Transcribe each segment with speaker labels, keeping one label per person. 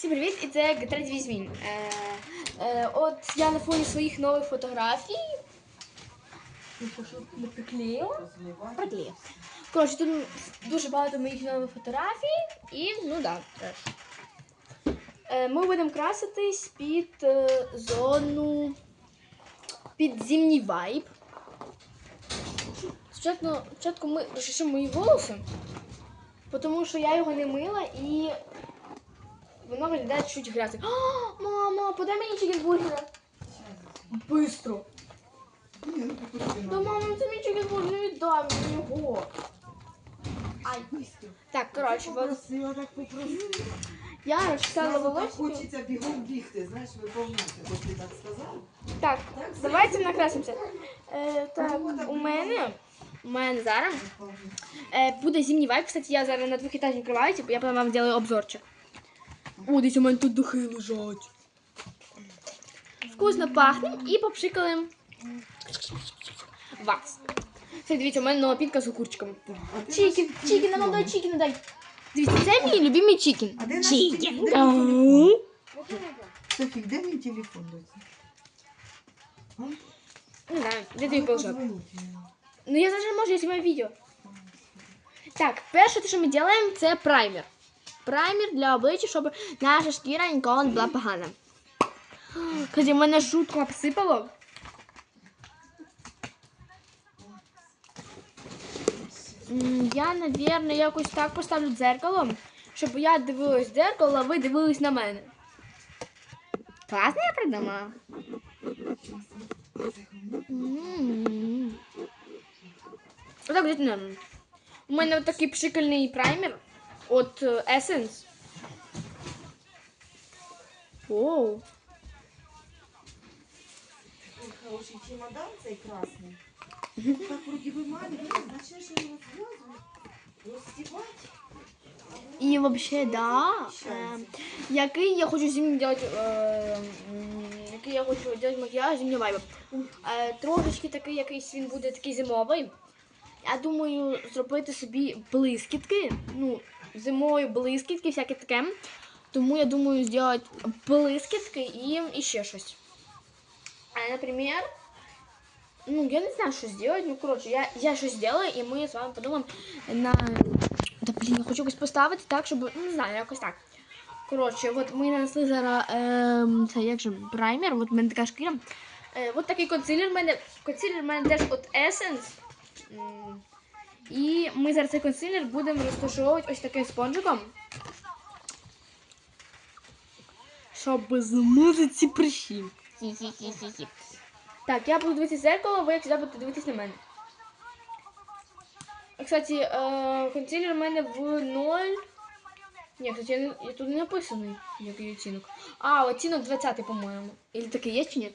Speaker 1: Всім привіт! І це третій візьмін. Е, е, от я на фоні своїх нових фотографій. Ну, Не приклеїла? Приклеїла. Коротше, тут дуже багато моїх нових фотографій і ну да, теж. Е, ми будемо краситись під е, зону під зимній вайб. Спочатку, спочатку ми розчешемо мої волоси, тому що я його не мила і воно виглядає чуть грязно. А, мама, подай мені чікенбургера. Быстро. Да, мама, це мій чікенбургер, не віддай мені його. Ай. Так, коротше, вот
Speaker 2: Попросила, так попросила.
Speaker 1: я розчесала волосся.
Speaker 2: хочеться бігом бігти, знаєш, виповняти, бо ти так сказав.
Speaker 1: Так, давайте накрасимося. Е, так, у мене, у мене зараз е, буде зимній вайб. Кстати, я зараз на двохетажній кроваті, я потім вам зроблю обзорчик. О, десь у мене тут духи лежать. Вкусно пахне і попшикаємо вас. Це дивіться, у мене нова пінка з Чікен,
Speaker 2: наш-
Speaker 1: чікен, нам дай чікен, дай. Дивіться, це мій любимий чікен.
Speaker 2: А де наш
Speaker 1: Чікен. Ау.
Speaker 2: де мій телефон?
Speaker 1: Не знаю, де тобі положу. Ну я даже можу, я знімаю відео. Так, перше, те, що ми робимо, це праймер. Праймер для обличчя, щоб наша шкіра ніколи не була погана. Кстати, мене жутко обсипало. Я, наверное, якось так поставлю дзеркало, щоб я дивилась в дзеркало, а ви дивились на мене. Класно я придумала? Отак норм. У мене такий пшикальний праймер от е, Essence. Оу.
Speaker 2: Такий хороший чемодан цей красний. Так вроді би маленький, значить, що його зв'язують, розстібати.
Speaker 1: І вообще, да. Е, який я хочу зимній делать, е, який я хочу делать макіяж зимнього вайбу. Е, трошечки такий якийсь він буде такий зимовий. Я думаю зробити собі блискітки. Ну, зимою блискітки, всяке таке. Тому я думаю зробити блискітки і, ще щось. А, ну, я не знаю, що зробити. Ну, коротше, я, я щось зроблю, і ми з вами подумаємо на. Та блін, я хочу якось поставити так, щоб. Ну, не знаю, якось так. Коротше, от ми нанесли зараз ем, це як же праймер, от в мене така шкіра. Е, от такий консилер в мене. Консилер в мене теж от Essence. І ми зараз цей консилер будемо розташовувати ось таким спонжиком. Щоб змити ці прищі. Так, я буду дивитися зеркало, ви як завжди будете дивитись на мене. Кстати, е, консилер у мене в 0. Ні, кстати, я, я тут не написаний, який оцінок. А, оцінок 20, по-моєму. Или такий є чи ні?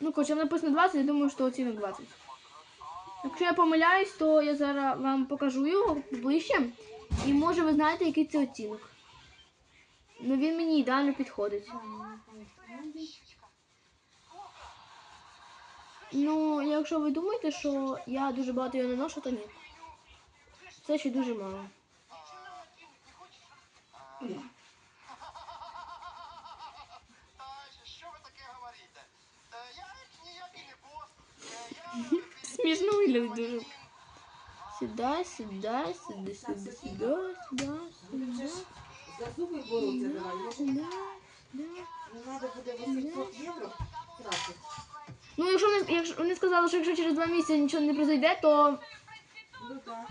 Speaker 1: Ну, короче, написано 20, я думаю, що оцінок 20. Якщо я помиляюсь, то я зараз вам покажу його ближче. І може ви знаєте, який це оцінок. Ну він мені ідеально підходить. Ну, якщо ви думаєте, що я дуже багато його не ношу, то ні. Це ще дуже мало.
Speaker 3: Що ви таке говорите? Е, Я ніякий не бос. Е, Я
Speaker 1: Смішно виглядить дуже. Сюди, сюди, сюди, сюди, сюди, сюди, сюди,
Speaker 2: За зуби боротися давай. Може,
Speaker 1: сюди, сюди.
Speaker 2: не треба буде 800 євро тратити.
Speaker 1: Ну, якщо вони, якщо вони сказали, що якщо через два місяці нічого не произойде, то
Speaker 2: Ну так.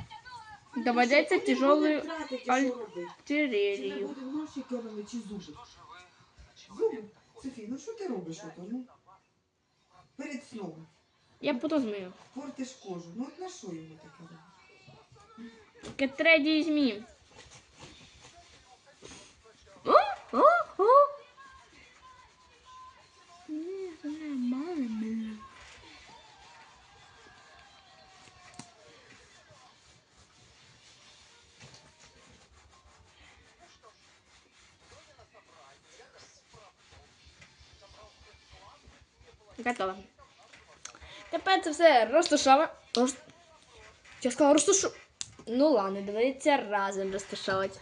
Speaker 1: доведеться
Speaker 2: Куди
Speaker 1: тяжелою
Speaker 2: будемо тратити, що робити? Чи не
Speaker 1: артилерією.
Speaker 2: будемо гроші економити, чи зуби? Зуби? Софій, ну що ти робиш ото, ну? Перед сном.
Speaker 1: Я потім змию.
Speaker 2: Портиш кожу. Ну от на що йому таке робити?
Speaker 1: Таке третій змі. О, о, о. Ні, це нормально, блін. Готово. Тепер це все розтушава. Роз... Я сказала розтушу. Ну ладно, давайте разом розтушувати.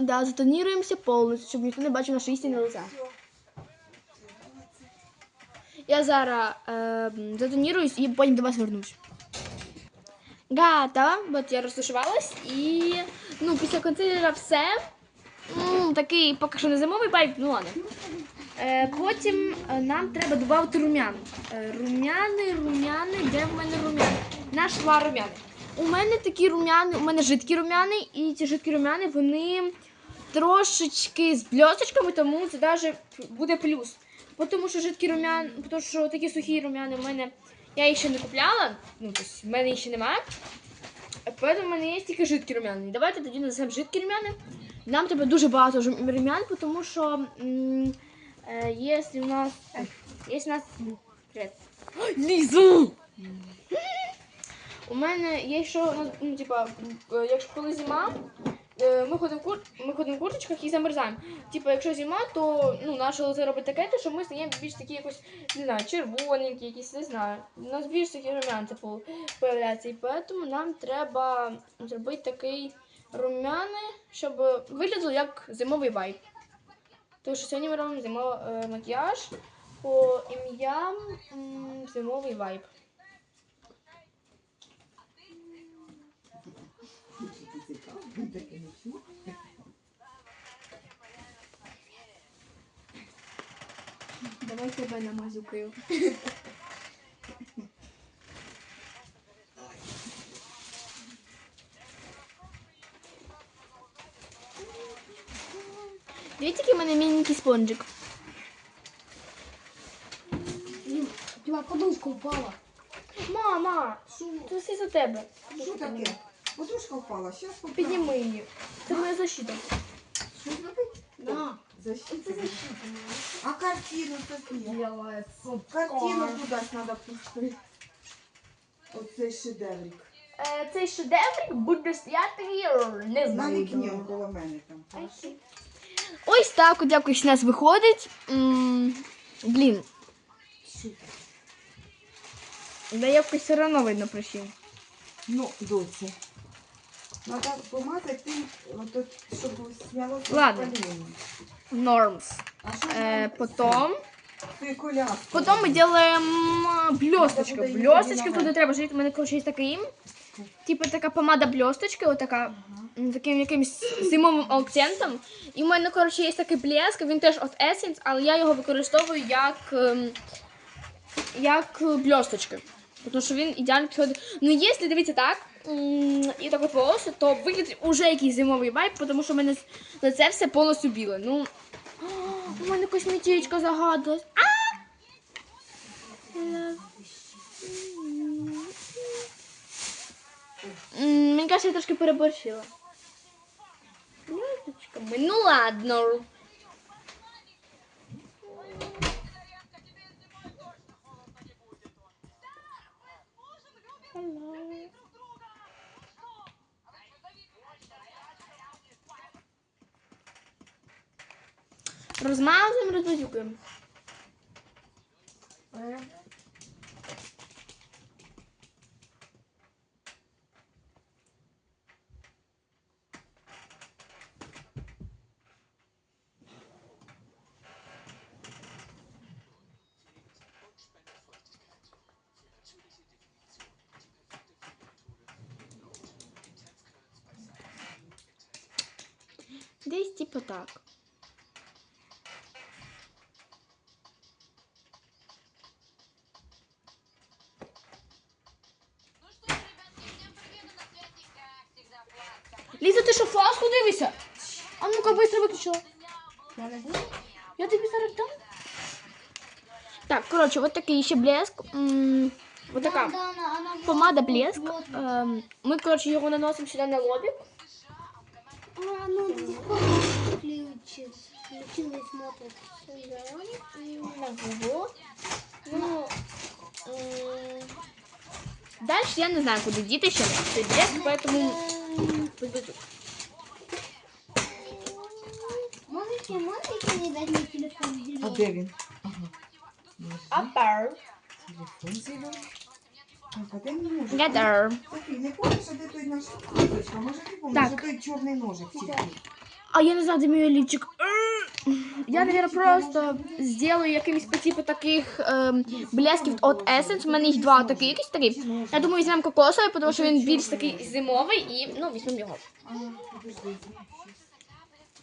Speaker 1: Да, затонируємося повністю, щоб ніхто не бачив наші істинні лиця. Я зараз е, і потім до вас вернусь. Готово. От я розташувалась і ну, після консилера все. Ну, такий поки що не зимовий байк, ну ладно. Е, потім е, нам треба додати румян. Е, румяни, румяни, де в мене румяни? Нашла румяни. У мене такі румяни, у мене жидкі румяни, і ці жидкі румяни, вони трошечки з бльосточками, тому це навіть буде плюс. Тому що жидкі румяни, тому що такі сухі румяни в мене я їх ще не купляла, ну тобто в мене їх ще немає. Поэтому в мене є тільки жидкі румяни. Давайте тоді називаємо жидкі румяни. Нам треба дуже багато румян, тому що м, е, якщо у нас. Якщо у нас. Ліза! У мене є що, ну, типа, е, якщо коли зима, ми ходимо в кур... ми ходимо в курточках і замерзаємо. Типа, якщо зима, то ну, наше лице робить таке, то що ми стаємо більш такі якось, не знаю, червоненькі, якісь, не знаю. У нас більш такі румянці по- появляються. І тому нам треба зробити такий румяни, щоб виглядало як зимовий вайб. Тому що сьогодні ми робимо зимовий е, макіяж по ім'ям зимовий вайб. Давай тебе намазюкаю. Дивіться, який в мене міленький спонжик.
Speaker 4: Діма, подушка упала.
Speaker 1: Мама, це все за тебе.
Speaker 2: Що таке? Подушка впала, зараз поправлю.
Speaker 1: Підніми її. Це моя защита.
Speaker 4: Да.
Speaker 2: Защита. А картину?
Speaker 4: Делает
Speaker 2: Картину кудись треба пустити. Оцей шедеврик.
Speaker 1: Е, цей шедевр буде стояти не
Speaker 2: На
Speaker 1: знаю.
Speaker 2: вікні коло мене там. хорошо?
Speaker 1: Ось так от якось у нас виходить. М, Блін. Да якось все одно видно причину.
Speaker 2: Ну, доці. Треба помазати тим, от, щоб знялося
Speaker 1: Ладно.
Speaker 2: спалення.
Speaker 1: Нормс.
Speaker 2: А що
Speaker 1: Е,
Speaker 2: е,
Speaker 1: потом,
Speaker 2: Ти
Speaker 1: потом ми робимо блісточку.
Speaker 2: буде її
Speaker 1: Блісточки треба жити. У мене коротше є такий. Типу така помада блісточки, отака. м, Таким якимось зимовим акцентом. І в мене, коротше, є такий блеск, він теж від Essence, але я його використовую як, ем, як блісточки. Тому що він ідеально підходить. Ну, якщо дивитися так, і так от волосся, то виглядить уже якийсь зимовий вайб, тому що в мене лице все повністю біле. Ну, у мене косметичка загадалась. Мені кажется, я трошки переборщила. Ну ладно. Hello. Розмазуємо, розмазюкаємо. Десь типу так. Я тобі зараз дам. Так, коротше, вот такий ще блеск. М, Вот така
Speaker 4: Да, она, она
Speaker 1: помада
Speaker 4: вот-
Speaker 1: блеск.
Speaker 4: вот.
Speaker 1: Ем, Ми, коротше, його наносимо сюди на лобик.
Speaker 4: А, ну до сих пор включит. Включила и смотрит.
Speaker 1: на губу. Ну, м, дальше я не знаю, куди діти ще цей блеск, поэтому подведу.
Speaker 4: Можете, мне дать мой телефон?
Speaker 2: А де він? Ага.
Speaker 1: Апар.
Speaker 2: Телефон зелений. Так, а де мій ножик?
Speaker 1: Gather.
Speaker 2: Софій, не помниш, а де той наш кісточка? Може ти помниш,
Speaker 1: Так.
Speaker 2: що той чорний ножик тільки?
Speaker 1: А я не знаю, де мій олівчик. Я, наверное, просто сделаю якимось по типу таких ем, блесків от Essence. У мене їх два такі, якісь такі. Я думаю, візьмемо кокосовий, тому що він більш такий зимовий і ну, візьмемо його.
Speaker 2: А, подожди,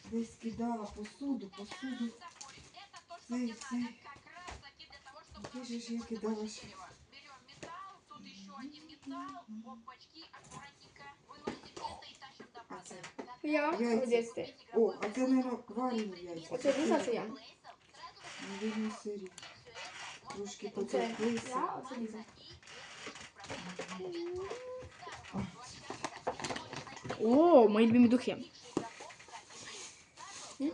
Speaker 2: знов щось. Десь кидала посуду, посуду. Цей, цей. Де же ж я кидала ще? А це?
Speaker 1: Я
Speaker 2: молодець ти. О, а це, мабуть, варені яйця.
Speaker 1: Оце Ліза, це я.
Speaker 2: Навірно, сирі. Трошки потерплися.
Speaker 1: оце Ліза. О, мої любимі духи.
Speaker 4: Много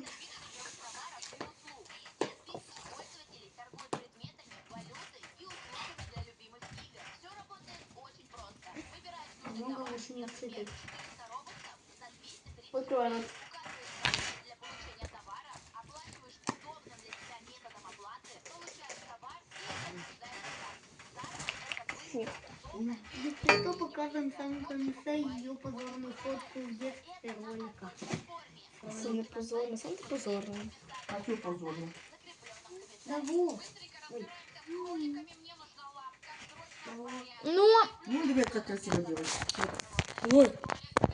Speaker 4: уж не цветет.
Speaker 1: Открою.
Speaker 4: Если что, покажем в ее позорную фотку в детстве ролика.
Speaker 1: Це не позорно, позорно.
Speaker 2: А що позорно?
Speaker 4: Да вот.
Speaker 1: Ну,
Speaker 2: Ну, диви, красиво красива дівчинка.
Speaker 1: ой,